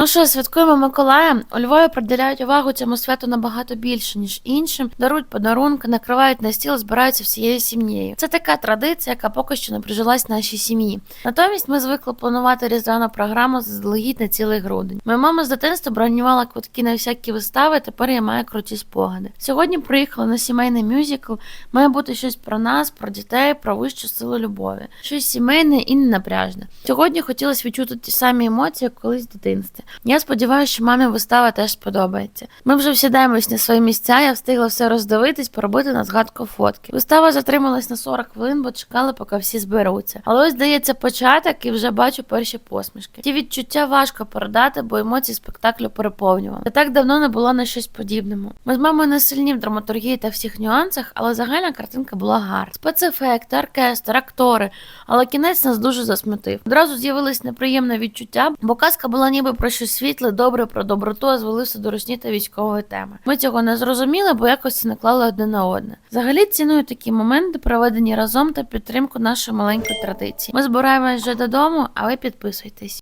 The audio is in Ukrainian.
Ну що, святкуємо Миколая. У Львові приділяють увагу цьому святу набагато більше, ніж іншим. Дарують подарунки, накривають на стіл, збираються всією сім'єю. Це така традиція, яка поки що не прижилась в нашій сім'ї. Натомість ми звикли планувати різдвяну програму заздалегідь на цілий грудень. Моя мама з дитинства бронювала квитки на всякі вистави. Тепер я маю круті спогади. Сьогодні приїхала на сімейний мюзикл. Має бути щось про нас, про дітей, про вищу силу любові. Щось сімейне і ненапряжне. Сьогодні хотілося відчути ті самі емоції, як колись в дитинстві. Я сподіваюся, що мамі вистава теж сподобається. Ми вже всідаємось на свої місця. Я встигла все роздивитись, поробити на згадку фотки. Вистава затрималась на 40 хвилин, бо чекали, поки всі зберуться. Але ось здається початок, і вже бачу перші посмішки. Ті відчуття важко передати, бо емоції спектаклю переповнювали. Я так давно не було на щось подібному. Ми з мамою не сильні в драматургії та всіх нюансах, але загальна картинка була гарна. Спецефекти, оркестр, актори, але кінець нас дуже засмутив. Одразу з'явилось неприємне відчуття, бо казка була ніби про щось світле, добре про доброту, а звалився до русні та військової теми. Ми цього не зрозуміли, бо якось це наклали одне на одне. Взагалі ціную такі моменти, проведені разом та підтримку нашої маленької традиції. Ми збираємось вже додому, а ви підписуйтесь.